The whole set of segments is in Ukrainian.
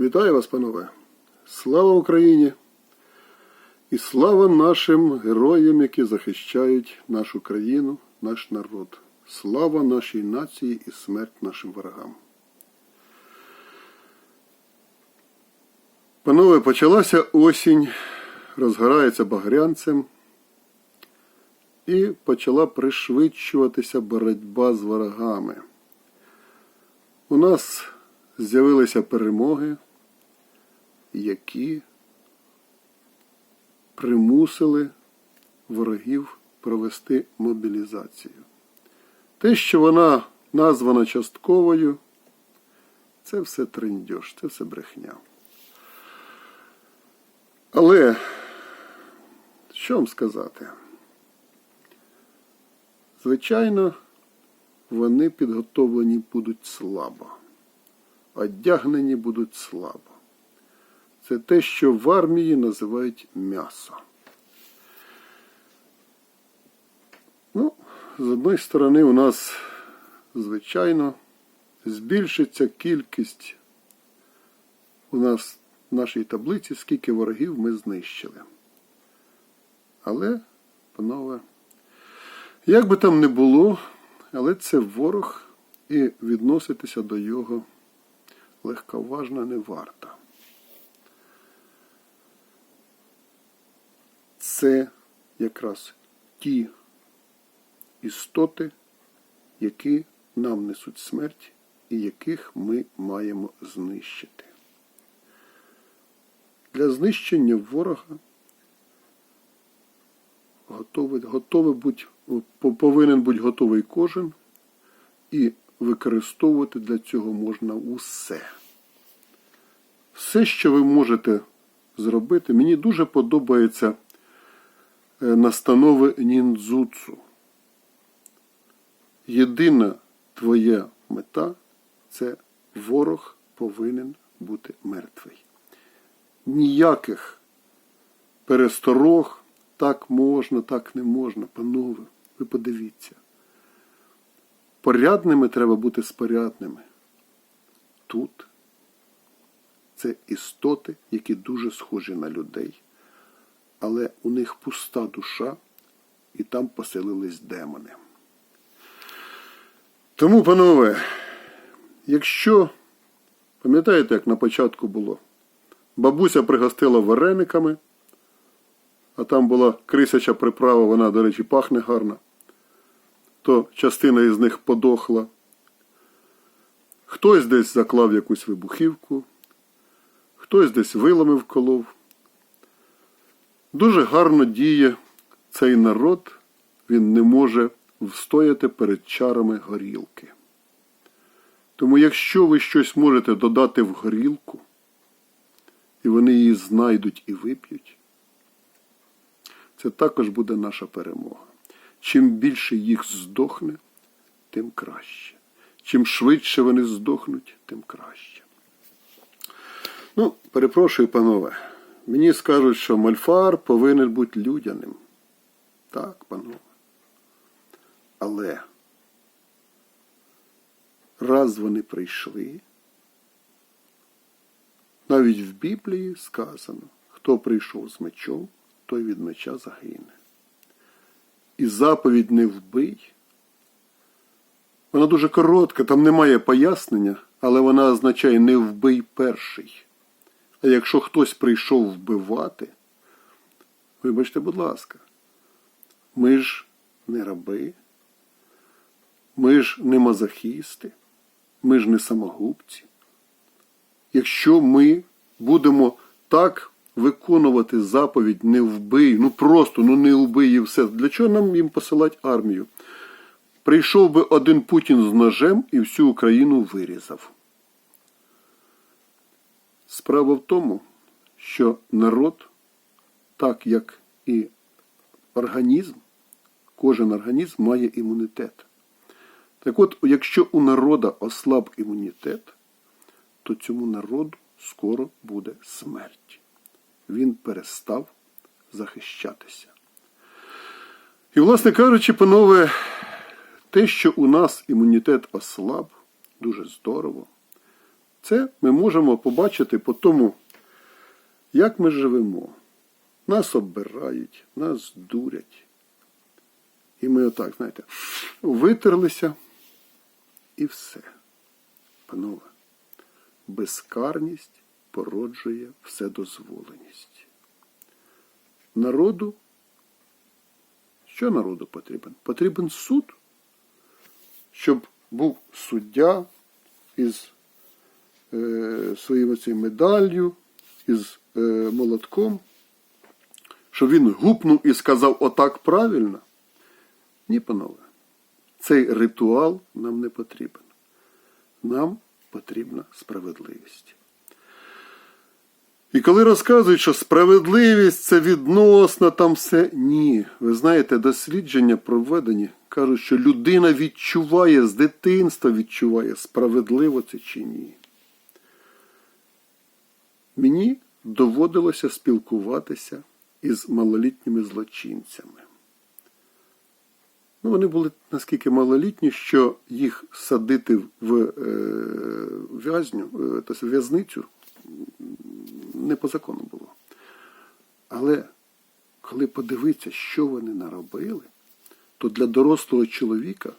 Вітаю вас, панове! Слава Україні! І слава нашим героям, які захищають нашу країну, наш народ. Слава нашій нації і смерть нашим ворогам. Панове, почалася осінь, розгорається багрянцем і почала пришвидшуватися боротьба з ворогами. У нас з'явилися перемоги, які примусили ворогів провести мобілізацію. Те, що вона названа частковою, це все трендьош, це все брехня. Але що вам сказати? Звичайно, вони підготовлені будуть слабо, одягнені будуть слабо. Це те, що в армії називають м'ясо. Ну, з одної сторони, у нас, звичайно, збільшиться кількість у нас в нашій таблиці, скільки ворогів ми знищили. Але, панове, як би там не було, але це ворог, і відноситися до його легковажно не варто. Це якраз ті істоти, які нам несуть смерть і яких ми маємо знищити. Для знищення ворога готовий, готовий будь, повинен бути готовий кожен, і використовувати для цього можна усе. Все, що ви можете зробити, мені дуже подобається настанови ніндзуцу. Єдина твоя мета це ворог повинен бути мертвий. Ніяких пересторог, так можна, так не можна. Панове, ви подивіться. Порядними треба бути спорядними. Тут це істоти, які дуже схожі на людей, але у них пуста душа, і там поселились демони. Тому, панове, якщо, пам'ятаєте, як на початку було, бабуся пригостила варениками, а там була крисяча приправа, вона, до речі, пахне гарно, то частина із них подохла. Хтось десь заклав якусь вибухівку, хтось десь вилами колов. Дуже гарно діє цей народ, він не може встояти перед чарами горілки. Тому якщо ви щось можете додати в горілку, і вони її знайдуть і вип'ють, це також буде наша перемога. Чим більше їх здохне, тим краще. Чим швидше вони здохнуть, тим краще. Ну, перепрошую, панове. Мені скажуть, що мольфар повинен бути людяним. Так, панове. Але раз вони прийшли, навіть в Біблії сказано, хто прийшов з мечом, той від меча загине. І заповідь не вбий. Вона дуже коротка, там немає пояснення, але вона означає не вбий перший. А якщо хтось прийшов вбивати, вибачте, будь ласка, ми ж не раби, ми ж не мазохісти, ми ж не самогубці. Якщо ми будемо так виконувати заповідь не вбий, ну просто ну не вбий і все, для чого нам їм посилати армію? Прийшов би один Путін з ножем і всю Україну вирізав. Справа в тому, що народ, так як і організм, кожен організм має імунітет. Так от, якщо у народа ослаб імунітет, то цьому народу скоро буде смерть. Він перестав захищатися. І, власне кажучи, панове, те, що у нас імунітет ослаб, дуже здорово. Це ми можемо побачити по тому, як ми живемо. Нас оббирають, нас дурять. І ми отак, знаєте, витерлися і все. Панове, безкарність породжує вседозволеність. Народу, що народу потрібен? Потрібен суд, щоб був суддя із своїм оцим медаллю, із е, молотком, щоб він гупнув і сказав отак правильно. Ні, панове, цей ритуал нам не потрібен. Нам потрібна справедливість. І коли розказують, що справедливість це відносно там все. Ні. Ви знаєте, дослідження проведені, кажуть, що людина відчуває з дитинства відчуває, справедливо це чи ні. Мені доводилося спілкуватися із малолітніми злочинцями. Ну, вони були наскільки малолітні, що їх садити в е, в'язню, е, тобто в'язницю не по закону було. Але коли подивитися, що вони наробили, то для дорослого чоловіка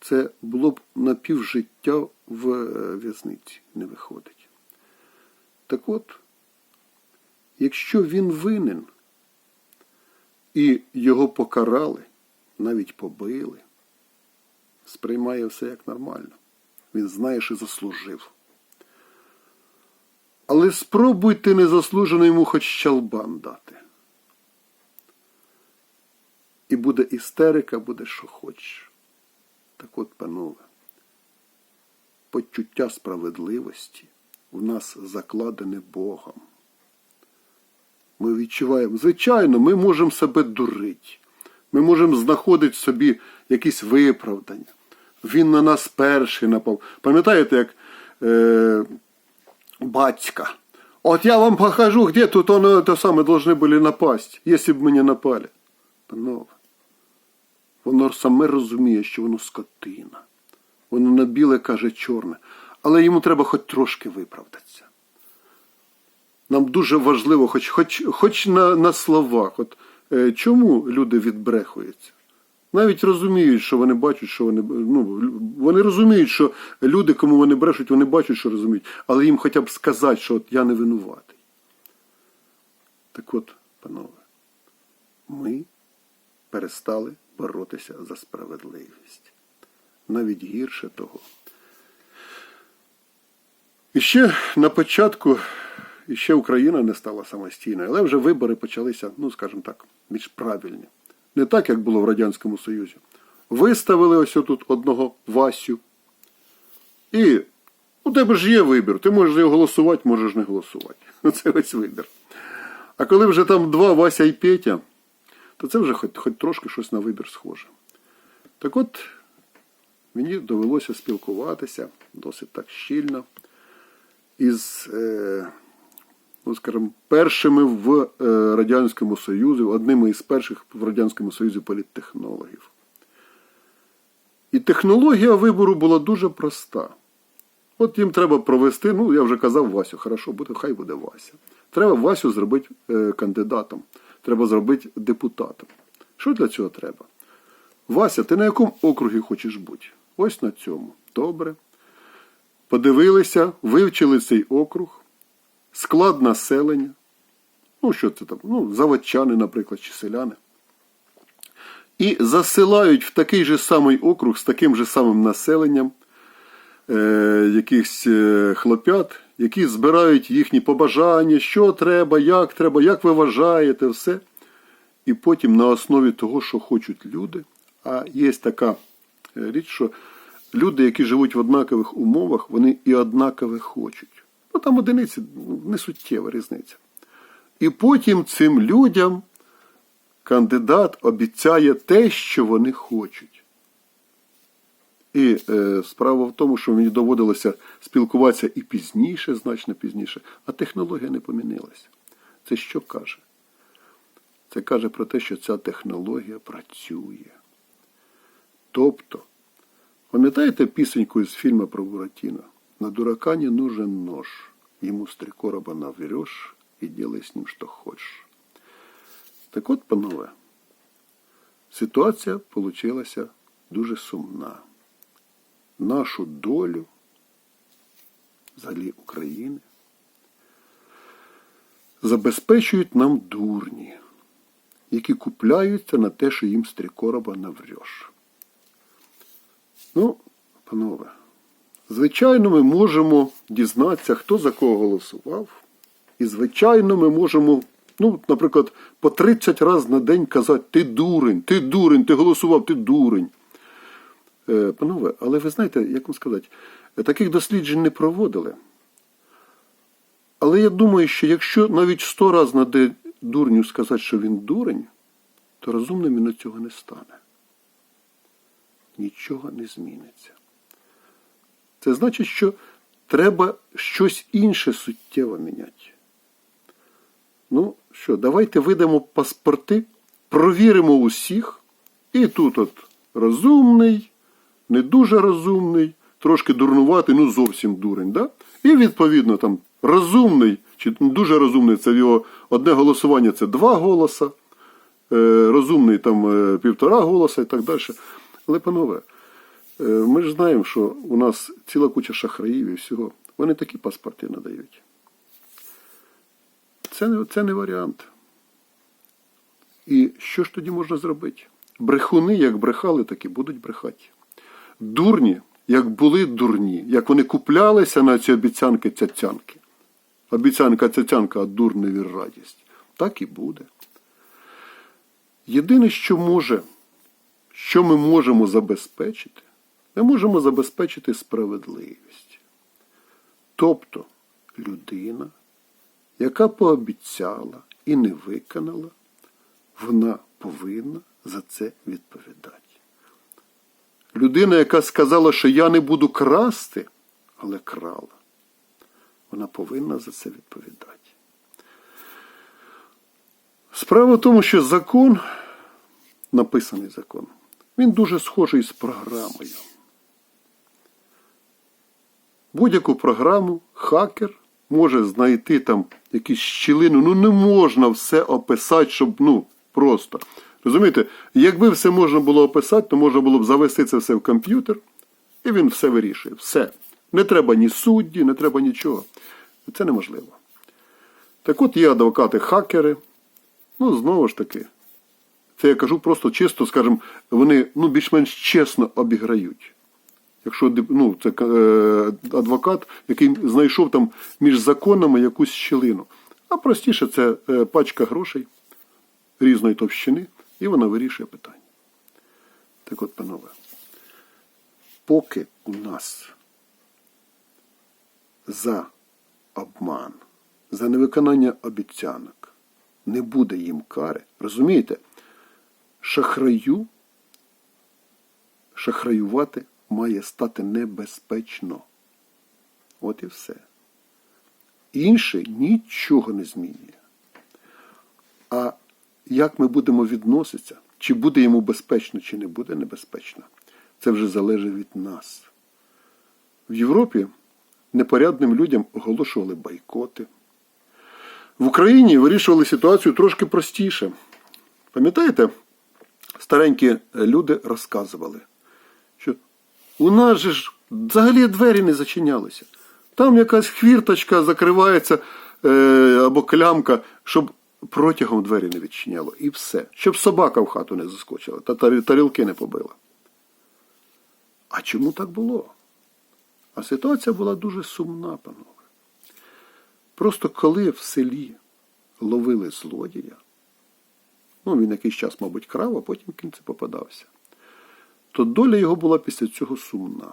це було б напівжиття в е, в'язниці не виходить. Так от, якщо він винен і його покарали, навіть побили, сприймає все як нормально. Він знає, що заслужив. Але спробуйте незаслужено йому хоч щалбан дати. І буде істерика, буде що хочеш. Так от, панове, почуття справедливості в нас закладене Богом. Ми відчуваємо, звичайно, ми можемо себе дурити. Ми можемо знаходити собі якісь виправдання. Він на нас перший напав. Пам'ятаєте, як е, батька? От я вам покажу, где тут он то саме должны были напасть, якщо б мені напали. Панове, воно саме розуміє, що воно скотина. Воно на біле каже чорне. Але йому треба хоч трошки виправдатися. Нам дуже важливо, хоч, хоч, хоч на, на словах. От, е, чому люди відбрехуються? Навіть розуміють, що вони бачать, що вони. Ну, вони розуміють, що люди, кому вони брешуть, вони бачать, що розуміють, але їм хоча б сказати, що от я не винуватий. Так от, панове, ми перестали боротися за справедливість. Навіть гірше того. І ще на початку, ще Україна не стала самостійною, але вже вибори почалися, ну, скажімо так, більш правильні. Не так, як було в Радянському Союзі. Виставили ось тут одного Васю. І у тебе ж є вибір. Ти можеш його голосувати, можеш не голосувати. Це ось вибір. А коли вже там два Вася і Петя, то це вже хоч, хоч трошки щось на вибір схоже. Так от, мені довелося спілкуватися досить так щільно із, е, ну, скажімо, першими в е, Радянському Союзі, одними із перших в Радянському Союзі політтехнологів. І технологія вибору була дуже проста. От їм треба провести, ну я вже казав Васю, хорошо, буде, хай буде Вася. Треба Васю зробити е, кандидатом, треба зробити депутатом. Що для цього треба? Вася, ти на якому округі хочеш бути? Ось на цьому. Добре. Подивилися, вивчили цей округ, склад населення. Ну, що це там? Ну, заводчани, наприклад, чи селяни. І засилають в такий же самий округ з таким же самим населенням е, якихось е, хлопят, які збирають їхні побажання, що треба, як треба, як ви вважаєте, все. І потім на основі того, що хочуть люди, а є така е, річ, що люди, які живуть в однакових умовах, вони і однакове хочуть. Ну там одиниці ну, не суттєва різниця. І потім цим людям кандидат обіцяє те, що вони хочуть. І е, справа в тому, що мені доводилося спілкуватися і пізніше, значно пізніше, а технологія не помінилася. Це що каже? Це каже про те, що ця технологія працює. Тобто, пам'ятаєте пісеньку з фільму про Буратіно? На дурака не нужен нож. Ему с три короба наврешь и делай с ним что хочешь. Так от, панове, ситуація получилася дуже сумна. Нашу долю, взагалі України, забезпечують нам дурні, які купляються на те, що їм з три короба навреш. Ну, панове, звичайно, ми можемо дізнатися, хто за кого голосував. І, звичайно, ми можемо, ну, наприклад, по 30 разів на день казати ти дурень, ти дурень, ти голосував, ти дурень. Е, Панове, але ви знаєте, як вам сказати, таких досліджень не проводили. Але я думаю, що якщо навіть 100 разів на день дурню сказати, що він дурень, то розумним він від цього не стане. Нічого не зміниться. Це значить, що треба щось інше суттєво міняти. Ну що, давайте видамо паспорти, провіримо усіх, і тут от розумний, не дуже розумний, трошки дурнуватий, ну зовсім дурень. Да? І відповідно там розумний чи дуже розумний це його одне голосування це два голоса, е, розумний там е, півтора голоса і так далі. Але, панове, е, ми ж знаємо, що у нас ціла куча шахраїв і всього. Вони такі паспорти надають. Це це не варіант. І що ж тоді можна зробити? Брехуни, як брехали, так і будуть брехати. Дурні, як були дурні, як вони куплялися на ці обіцянки цяцянки. Обіцянка цяцянка, а дурневі радість. Так і буде. Єдине, що може, що ми можемо забезпечити, ми можемо забезпечити справедливість. Тобто людина, яка пообіцяла і не виконала, вона повинна за це відповідати. Людина, яка сказала, що я не буду красти, але крала, вона повинна за це відповідати. Справа в тому, що закон, написаний закон, він дуже схожий з програмою. Будь-яку програму хакер може знайти там якусь щілину. Ну не можна все описати, щоб ну просто. Розумієте, якби все можна було описати, то можна було б завести це все в комп'ютер, і він все вирішує. Все. Не треба ні судді, не треба нічого. Це неможливо. Так от є адвокати-хакери. Ну, знову ж таки, це я кажу просто чисто, скажімо, вони ну, більш-менш чесно обіграють. Якщо ну, це е, адвокат, який знайшов там між законами якусь щілину. А простіше це е, пачка грошей різної товщини, і вона вирішує питання. Так от, панове, поки у нас за обман, за невиконання обіцянок не буде їм кари, розумієте, шахраю, шахраювати має стати небезпечно. От і все. Інше нічого не змінює. А як ми будемо відноситися, чи буде йому безпечно, чи не буде небезпечно, це вже залежить від нас. В Європі непорядним людям оголошували бойкоти. В Україні вирішували ситуацію трошки простіше. Пам'ятаєте, старенькі люди розказували, що у нас же ж взагалі двері не зачинялися. Там якась хвірточка закривається е, або клямка, щоб протягом двері не відчиняло. І все. Щоб собака в хату не заскочила та тарілки не побила. А чому так було? А ситуація була дуже сумна, панове. Просто коли в селі ловили злодія, ну він якийсь час, мабуть, крав, а потім в кінці попадався, то доля його була після цього сумна.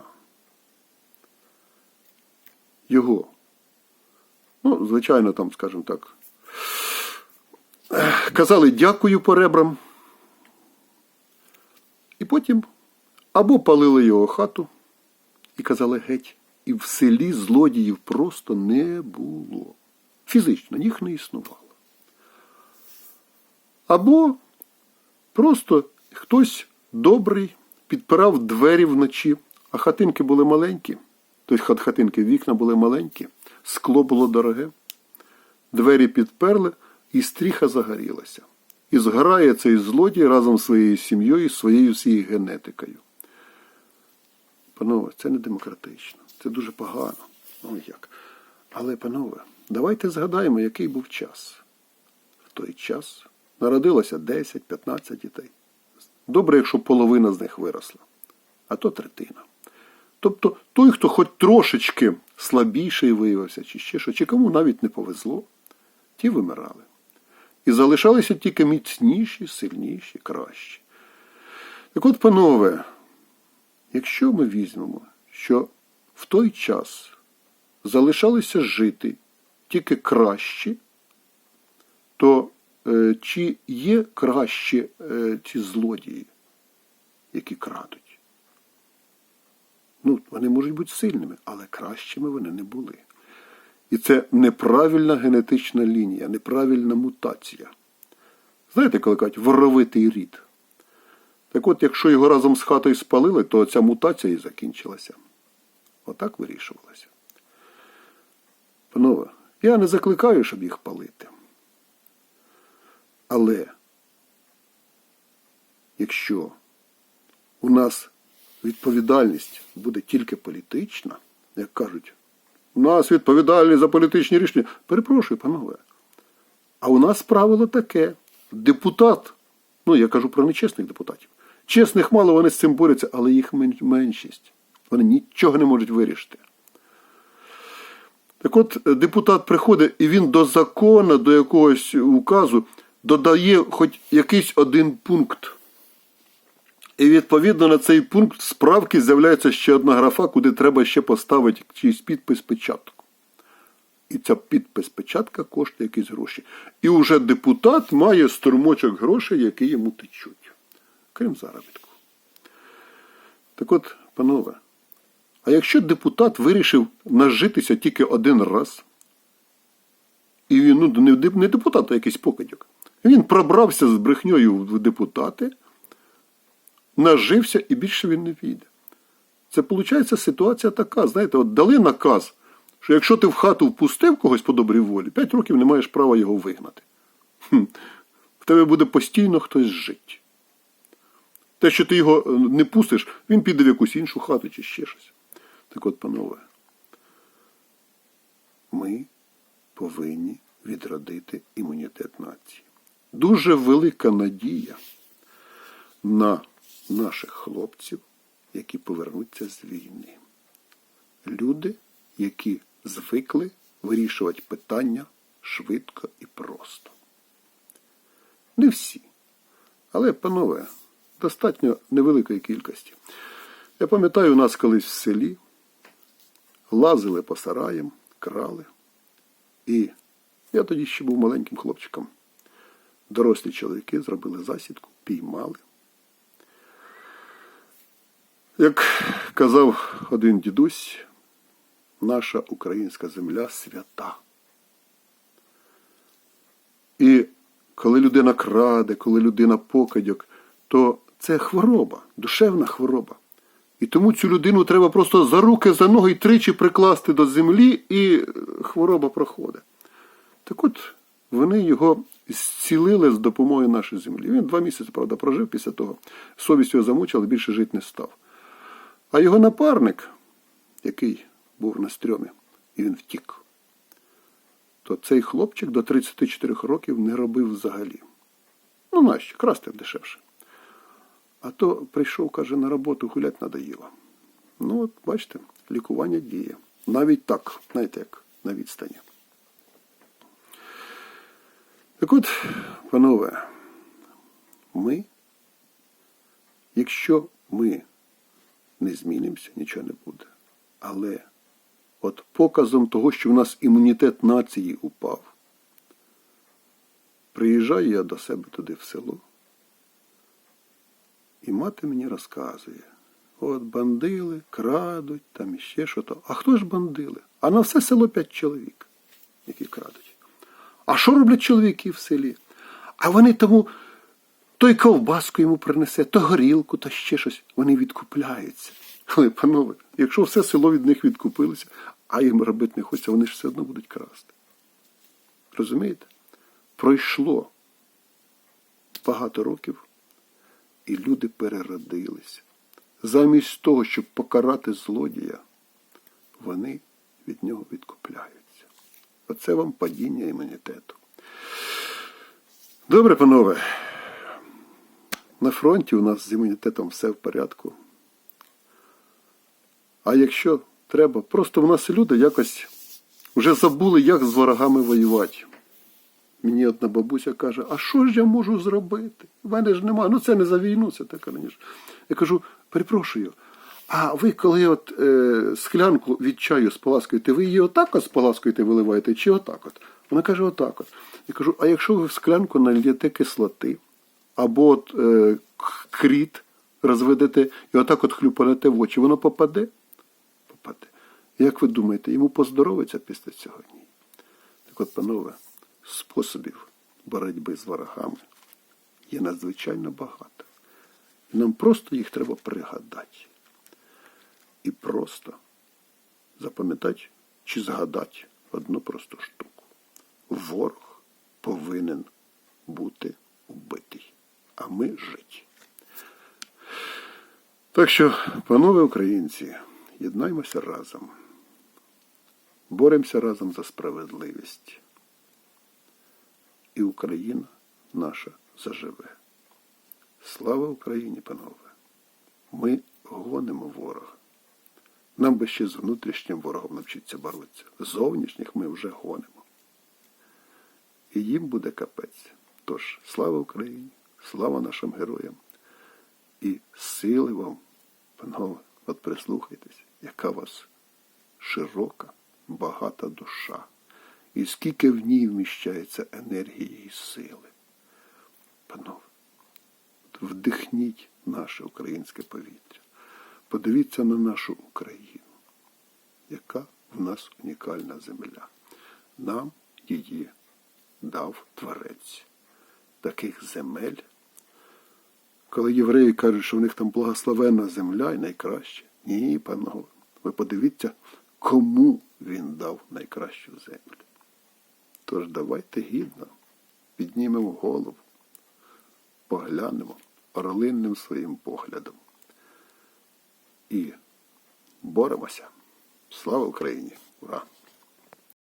Його, ну, звичайно, там, скажімо так, казали дякую по ребрам, і потім або палили його хату і казали геть. І в селі злодіїв просто не було. Фізично їх не існувало. Або просто хтось добрий підпирав двері вночі, а хатинки були маленькі, Тобто хатинки вікна були маленькі, скло було дороге, двері підперли, і стріха загорілася. І згорає цей злодій разом з своєю сім'єю, своєю всією генетикою. Панове, це не демократично, це дуже погано. Ну як. Але, панове, давайте згадаємо, який був час. В той час народилося 10-15 дітей. Добре, якщо половина з них виросла, а то третина. Тобто той, хто хоч трошечки слабіший виявився, чи ще що, чи кому навіть не повезло, ті вимирали. І залишалися тільки міцніші, сильніші, кращі. Так от, панове, якщо ми візьмемо, що в той час залишалися жити тільки кращі, то чи є кращі е, ці злодії, які крадуть? Ну, вони можуть бути сильними, але кращими вони не були. І це неправильна генетична лінія, неправильна мутація. Знаєте, коли кажуть воровитий рід? Так от, якщо його разом з хатою спалили, то ця мутація і закінчилася. Отак вирішувалося. Панове, я не закликаю, щоб їх палити. Але якщо у нас відповідальність буде тільки політична, як кажуть, у нас відповідальність за політичні рішення. Перепрошую, панове. А у нас правило таке: депутат, ну я кажу про нечесних депутатів. Чесних мало вони з цим борються, але їх меншість. Вони нічого не можуть вирішити. Так от депутат приходить і він до закону, до якогось указу додає хоч якийсь один пункт. І відповідно на цей пункт справки з'являється ще одна графа, куди треба ще поставити чийсь підпис печатку. І ця підпис печатка коштує якісь гроші. І вже депутат має струмочок грошей, які йому течуть, крім заробітку. Так от, панове, а якщо депутат вирішив нажитися тільки один раз, і він ну, не, деп- депутат, а якийсь покидьок, він пробрався з брехньою в депутати, нажився і більше він не війде. Це виходить ситуація така. Знаєте, от дали наказ, що якщо ти в хату впустив когось по добрій волі, 5 років не маєш права його вигнати. В тебе буде постійно хтось жити. Те, що ти його е, не пустиш, він піде в якусь іншу хату чи ще щось. Так от, панове, ми повинні відродити імунітет нації. Дуже велика надія на наших хлопців, які повернуться з війни. Люди, які звикли вирішувати питання швидко і просто. Не всі. Але, панове, достатньо невеликої кількості. Я пам'ятаю, у нас колись в селі лазили по сараям, крали. І я тоді ще був маленьким хлопчиком. Дорослі чоловіки зробили засідку, піймали. Як казав один дідусь, наша українська земля свята. І коли людина краде, коли людина покидьок, то це хвороба, душевна хвороба. І тому цю людину треба просто за руки, за ноги й тричі прикласти до землі, і хвороба проходить. Так от вони його зцілили з допомогою нашої землі. Він два місяці, правда, прожив після того. Совість його замучила, більше жити не став. А його напарник, який був на стрьомі, і він втік, то цей хлопчик до 34 років не робив взагалі. Ну, нащо? Красти дешевше. А то прийшов, каже, на роботу гулять надоїло. Ну, от, бачите, лікування діє. Навіть так, знаєте, як на відстані. Так от, панове, ми, якщо ми не змінимося, нічого не буде. Але от показом того, що в нас імунітет нації упав, приїжджаю я до себе туди в село, і мати мені розказує, от бандили, крадуть, там іще що то. А хто ж бандили? А на все село п'ять чоловік, які крадуть. А що роблять чоловіки в селі? А вони тому то й ковбаску йому принесе, то горілку, то ще щось. Вони відкупляються. Але, панове, Якщо все село від них відкупилося, а їм робити не хочеться, вони ж все одно будуть красти. Розумієте? Пройшло багато років, і люди переродилися. Замість того, щоб покарати злодія, вони від нього відкупляються. Оце вам падіння імунітету. Добре, панове. На фронті у нас з імунітетом все в порядку. А якщо треба, просто в нас люди якось вже забули, як з ворогами воювати. Мені одна бабуся каже, а що ж я можу зробити? У мене ж немає. Ну це не за війну, це таке раніше. Я кажу, перепрошую, а ви коли от е, склянку від чаю споласкуєте, ви її отак от споласкуєте, виливаєте, чи отак от? Вона каже, отак от. Я кажу, а якщо ви в склянку нальєте кислоти, або от, е, кріт розведете і отак от хлюпанете в очі, воно попаде? Попаде. Як ви думаєте, йому поздоровиться після цього? Ні. Так от, панове, способів боротьби з ворогами є надзвичайно багато. Нам просто їх треба пригадати. І просто запам'ятати чи згадати одну просту штуку. Ворог повинен бути вбитий, а ми жити. Так що, панове українці, єднаймося разом. Боремося разом за справедливість. І Україна наша заживе. Слава Україні, панове! Ми гонимо ворога. Нам би ще з внутрішнім ворогом навчитися боротися. Зовнішніх ми вже гонимо. І їм буде капець. Тож, слава Україні, слава нашим героям. І сили вам, панове, от прислухайтесь, яка у вас широка, багата душа. І скільки в ній вміщається енергії і сили. Панове, вдихніть наше українське повітря. Подивіться на нашу Україну, яка в нас унікальна земля. Нам її дав Творець. Таких земель. Коли євреї кажуть, що в них там благословенна земля і найкраще. Ні, панове, ви подивіться, кому він дав найкращу землю. Тож давайте гідно піднімемо голову, поглянемо орлинним своїм поглядом і боремося. Слава Україні! Ура!